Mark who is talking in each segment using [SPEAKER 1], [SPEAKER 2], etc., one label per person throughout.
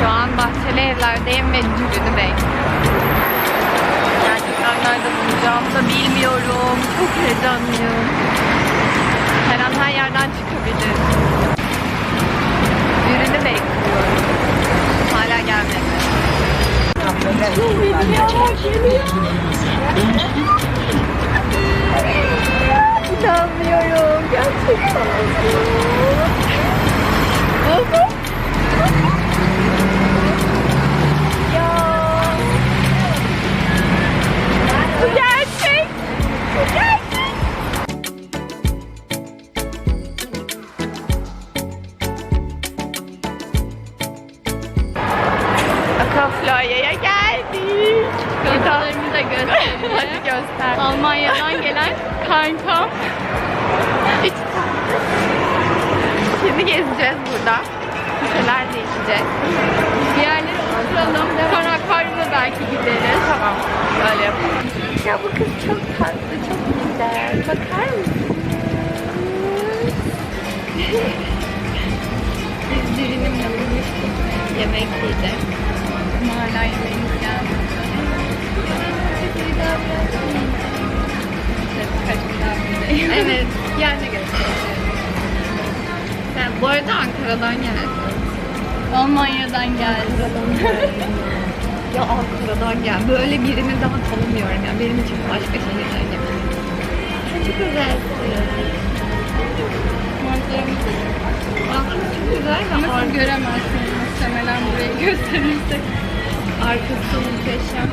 [SPEAKER 1] Şu an bahçeli evlerdeyim ve düğünü bekliyorum. Gerçekten nerede bulacağımı da bilmiyorum. Çok heyecanlıyım. Her an her yerden çıkabilir. Düğünü bekliyorum. Hala gelmedi. İnanmıyorum. Gerçekten. Baba. Bu gerçek. Bu gerçek. Akafla'ya geldik.
[SPEAKER 2] Kankalarımı da göstereyim.
[SPEAKER 1] Hadi göster.
[SPEAKER 2] Almanya'dan gelen kankam.
[SPEAKER 1] Şimdi gezeceğiz burada. Bir şeyler de içeceğiz.
[SPEAKER 2] Bir yerlere oturalım. Sonra akvaryuma belki gideriz.
[SPEAKER 1] Tamam. Öyle yapalım. Ya bu kız çok tatlı, çok güzel. Bakar mısın?
[SPEAKER 2] Biz yapılmıştık.
[SPEAKER 1] Yemek yiyeceğiz.
[SPEAKER 2] Hala yemeğimiz buradayım.
[SPEAKER 1] Evet. Yerine göstereceğiz. Sen bu arada Ankara'dan geldin.
[SPEAKER 2] Almanya'dan geldi.
[SPEAKER 1] Ya Ankara'dan gel. Böyle birini daha tanımıyorum ya. Benim için başka gel. Sen çok.
[SPEAKER 2] Manzaramız
[SPEAKER 1] Aslında çok güzel
[SPEAKER 2] Ama siz göremezsiniz muhtemelen burayı gösterirsek.
[SPEAKER 1] arkası muhteşem.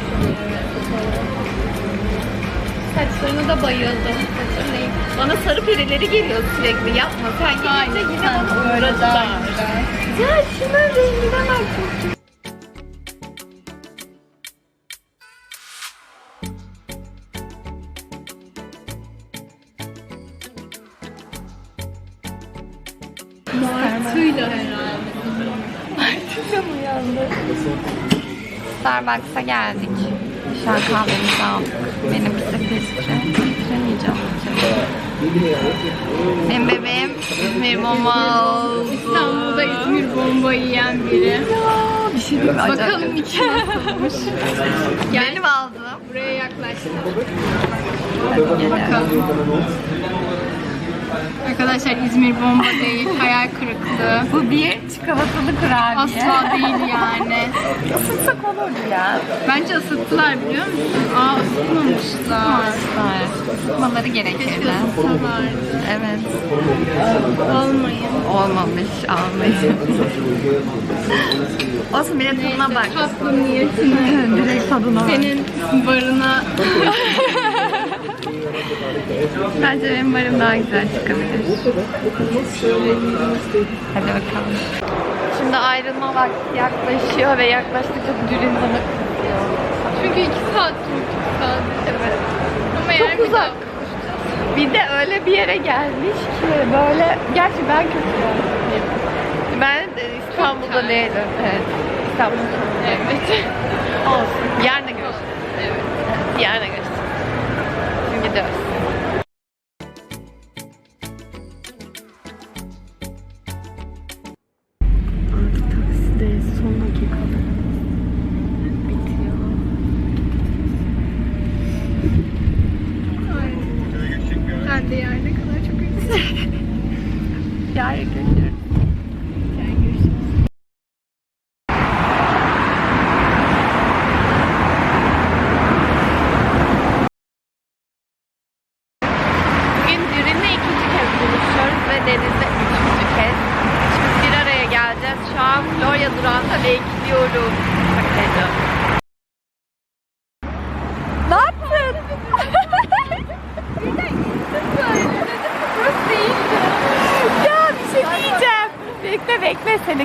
[SPEAKER 1] Saçlarına da bayıldım. Değil. Bana sarı perileri geliyor sürekli. Yapma. Sen gelince yine bana uğradılar.
[SPEAKER 2] güzel.
[SPEAKER 1] Ya şunun rengine bak. Çok güzel.
[SPEAKER 2] Martıyla herhalde.
[SPEAKER 1] Starbucks'a geldik. Şu an kahvemizi aldık. Benimkisi filtre. Filtremeyeceğim. Benim bebeğim İzmir mama oldu.
[SPEAKER 2] İstanbul'da İzmir bomba yiyen biri.
[SPEAKER 1] Bir şey diyeyim mi? Acayip.
[SPEAKER 2] Bakalım iki nasılmış.
[SPEAKER 1] Benim aldım.
[SPEAKER 2] Buraya yaklaştı.
[SPEAKER 1] Bakalım.
[SPEAKER 2] Arkadaşlar İzmir bomba değil, hayal kırıklığı.
[SPEAKER 1] Bu bir çikolatalı kurabiye.
[SPEAKER 2] Asla değil yani.
[SPEAKER 1] Isıtsak olurdu ya.
[SPEAKER 2] Bence ısıttılar biliyor musun? Aa ısıtmamışlar.
[SPEAKER 1] Isıtmaları gerekirdi.
[SPEAKER 2] Keşke ısıtsalardı.
[SPEAKER 1] Evet.
[SPEAKER 2] Olmayın.
[SPEAKER 1] Olmamış. Almayın. Olsun bir de tadına bak.
[SPEAKER 2] Tatlı niyetine.
[SPEAKER 1] Direkt tadına bak.
[SPEAKER 2] Senin barına
[SPEAKER 1] Bence benim varım daha güzel çıkabilir. Hadi bakalım. Şimdi ayrılma vakti yaklaşıyor ve yaklaştıkça dürüm bana kızıyor.
[SPEAKER 2] Çünkü iki saat durduk sadece.
[SPEAKER 1] Evet.
[SPEAKER 2] Ama
[SPEAKER 1] Çok
[SPEAKER 2] yani bir
[SPEAKER 1] uzak. Bir de öyle bir yere gelmiş ki böyle gerçi ben kötü Ben de İstanbul'da değilim. Evet. İstanbul'da.
[SPEAKER 2] Evet.
[SPEAKER 1] Olsun. Yarın görüşürüz.
[SPEAKER 2] evet.
[SPEAKER 1] Yarın görüşürüz. Şimdi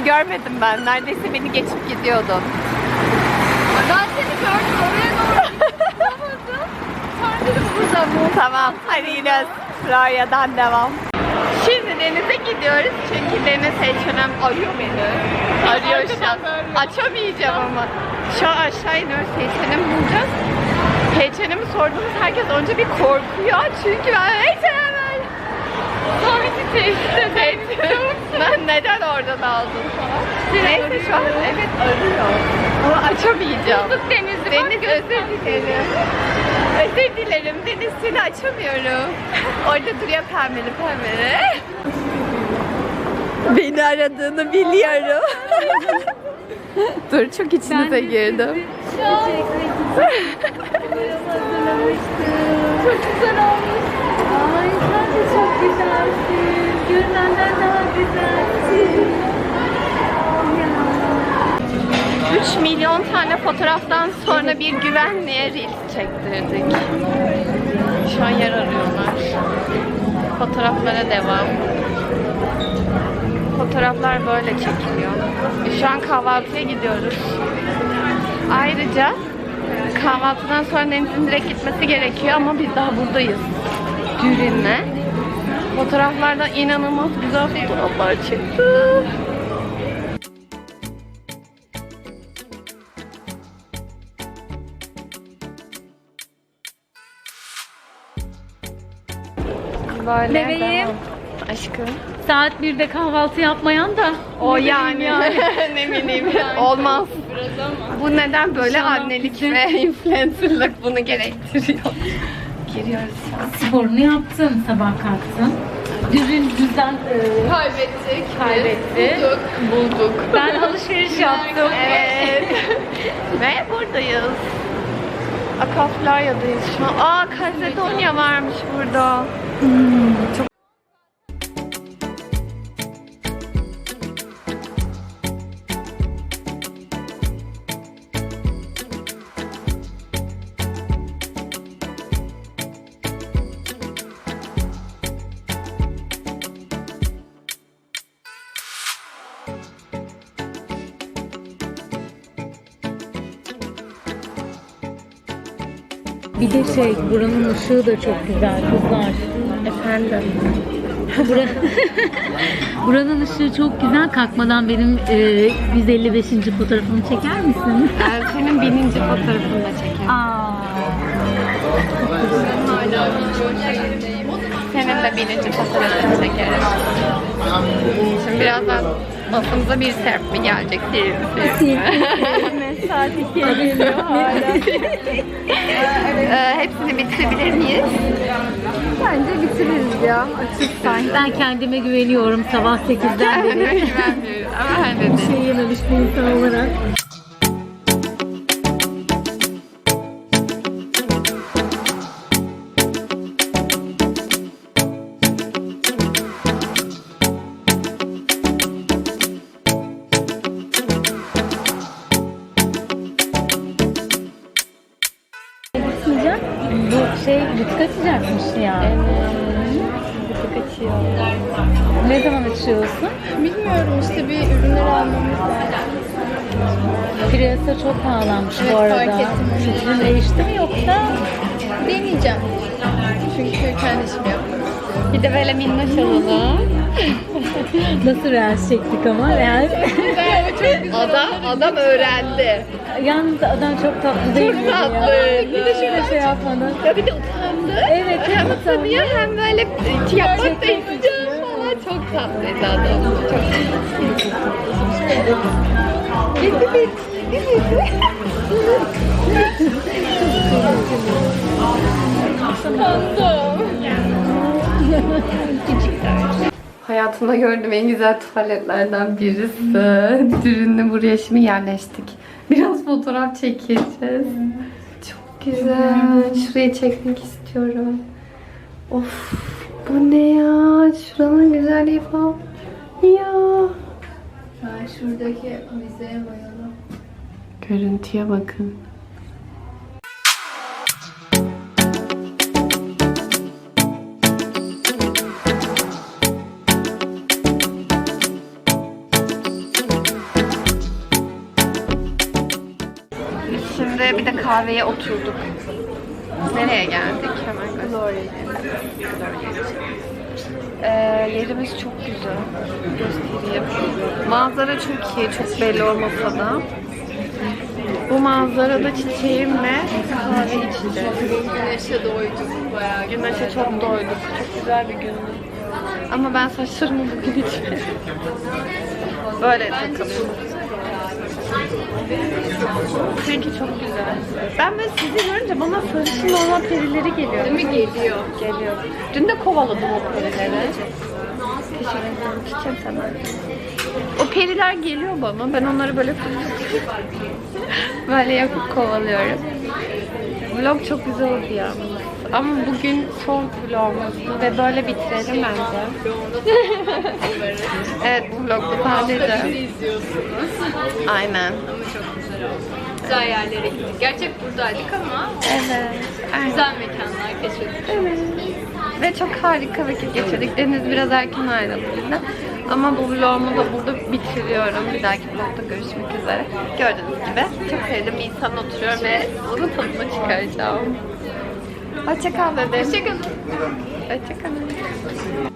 [SPEAKER 1] görmedim ben. Neredeyse beni geçip gidiyordun.
[SPEAKER 2] Ben seni gördüm oraya doğru gittim. Sonra dedim burada mı?
[SPEAKER 1] Tamam hadi yine Florya'dan devam. Şimdi denize gidiyoruz çünkü deniz H&M arıyor beni. Arıyor şu an. Açamayacağım ama. Şu an aşağı iniyoruz H&M bulacağız. H&M'i sorduğumuz herkes önce bir korkuyor çünkü ben H&M
[SPEAKER 3] Samet'i tehdit ederim.
[SPEAKER 1] Ben neden oradan aldın falan. Neyse şu an evet arıyor. Ama açamayacağım.
[SPEAKER 3] Bulduk Deniz'i.
[SPEAKER 1] Deniz özür dilerim. Özür dilerim Deniz seni açamıyorum. Orada duruyor pembeli pembeli. Beni aradığını biliyorum. Dur çok içinize girdim.
[SPEAKER 3] Çok güzel olmuş. Ay sen de çok güzelsin. Görünenden daha güzelsin.
[SPEAKER 1] 3 milyon tane fotoğraftan sonra bir güvenliğe reels çektirdik. Şu an yer arıyorlar. Fotoğraflara devam. Fotoğraflar böyle çekiliyor. Şu an kahvaltıya gidiyoruz. Ayrıca kahvaltıdan sonra Deniz'in direkt gitmesi gerekiyor ama biz daha buradayız. Düğünle. Fotoğraflardan inanılmaz güzel fotoğraflar çıktı. Böyle
[SPEAKER 3] Bebeğim.
[SPEAKER 1] Aşkım.
[SPEAKER 3] Saat 1'de kahvaltı yapmayan da.
[SPEAKER 1] O
[SPEAKER 3] bileyim
[SPEAKER 1] yani. ne bileyim. Olmaz. Bu neden böyle
[SPEAKER 3] İnşallah
[SPEAKER 1] annelik
[SPEAKER 3] bizim-
[SPEAKER 1] ve influencerlık bunu gerektiriyor. Giriyoruz.
[SPEAKER 3] Sporunu yaptın, sabah kalktın. Düzün düzden e,
[SPEAKER 1] Kaybettik.
[SPEAKER 3] Kaybetti.
[SPEAKER 1] Bulduk. Bulduk.
[SPEAKER 3] ben alışveriş yaptım.
[SPEAKER 1] Evet. ve buradayız. Akaflarya'dayız şu an. Aa Kalzedonya varmış burada. Çok
[SPEAKER 3] Bir de şey, buranın ışığı da çok güzel kızlar.
[SPEAKER 1] Efendim.
[SPEAKER 3] Bura... buranın ışığı çok güzel. Kalkmadan benim e, 155. fotoğrafımı çeker misin?
[SPEAKER 1] Ben senin bininci fotoğrafını da çekerim.
[SPEAKER 3] Aa.
[SPEAKER 1] Senin de bininci fotoğrafını çekeriz. Şimdi birazdan basımıza bir serpme gelecek değil mi? Saat 2'ye geliyor hala. hepsini bitirebilir miyiz? Bence ya. Açıksan.
[SPEAKER 3] Ben kendime güveniyorum sabah 8'den
[SPEAKER 1] Kendime
[SPEAKER 3] beri.
[SPEAKER 1] güvenmiyoruz ama hallederiz.
[SPEAKER 3] şey yememiş bir insan olarak. Şey butik açacakmış ya.
[SPEAKER 1] Butik açıyor.
[SPEAKER 3] Ne zaman açıyorsun?
[SPEAKER 2] Bilmiyorum işte bir ürünleri almamız lazım.
[SPEAKER 3] Piyasa çok pahalanmış bu
[SPEAKER 2] Evet,
[SPEAKER 3] arada.
[SPEAKER 2] fark ettim.
[SPEAKER 3] Fikrin değişti mi yoksa?
[SPEAKER 2] Deneyeceğim. Çünkü kendi işimi.
[SPEAKER 1] Bir de böyle minnoş olalım.
[SPEAKER 3] Nasıl reels çektik ama reels.
[SPEAKER 1] Adam, adam öğrendi.
[SPEAKER 3] Yalnız adam çok tatlı değil miydi ya?
[SPEAKER 1] tatlıydı.
[SPEAKER 3] Bir de şöyle şey yapmadı.
[SPEAKER 1] Ya bir de utandı.
[SPEAKER 3] Evet, çok
[SPEAKER 1] hem
[SPEAKER 3] utandı.
[SPEAKER 1] utanıyor hem böyle e, yapmak da istiyor falan. Çok tatlıydı adam. Çok Bitti bitti. Hayatımda gördüğüm en güzel tuvaletlerden birisi. Dürünlü buraya şimdi yerleştik. Biraz fotoğraf çekeceğiz. Çok güzel. Şurayı çekmek istiyorum. Of bu ne ya? Şuranın güzelliği falan. Ya.
[SPEAKER 2] Ben şuradaki vizeye bayıldım.
[SPEAKER 1] Görüntüye bakın. Şimdi bir de kahveye oturduk. Nereye geldik? Hemen göstereyim. Ee, yerimiz çok güzel. Göstereyim. Manzara çok iyi, çok belli olmasa da. Bu manzarada çiçeğimle kahve içeceğiz.
[SPEAKER 2] Güneşe doyduk bayağı.
[SPEAKER 1] Güneşe çok doyduk. Çok güzel bir gündü. Ama ben saçlarımı bugün hiç Böyle takıldım. Çünkü çok güzel. Ben böyle sizi görünce bana sarışın olan perileri geliyor. Değil mi? Geliyor. Geliyor. Dün de kovaladım o perileri. Teşekkür ederim. Çiçeğim sana. O periler geliyor bana. Ben onları böyle böyle yapıp kovalıyorum. Vlog çok güzel oldu ya. Ama bugün son vlogumuzdu ve böyle bitirelim bence. evet bu vlogda sadece. Aynen.
[SPEAKER 3] Güzel yerlere gittik. Gerçek buradaydık ama
[SPEAKER 1] Evet. Aynen.
[SPEAKER 3] güzel mekanlar keşfettik.
[SPEAKER 1] Evet. Ve çok harika vakit geçirdik. Deniz biraz erken ayrıldı bizden. Ama bu vlogumu da burada bitiriyorum. Bir dahaki vlogda görüşmek üzere. Gördüğünüz gibi çok sevdiğim bir insan oturuyor ve onun tadını çıkaracağım. Hoşçakal bebeğim. Hoşçakalın. Hoşçakalın.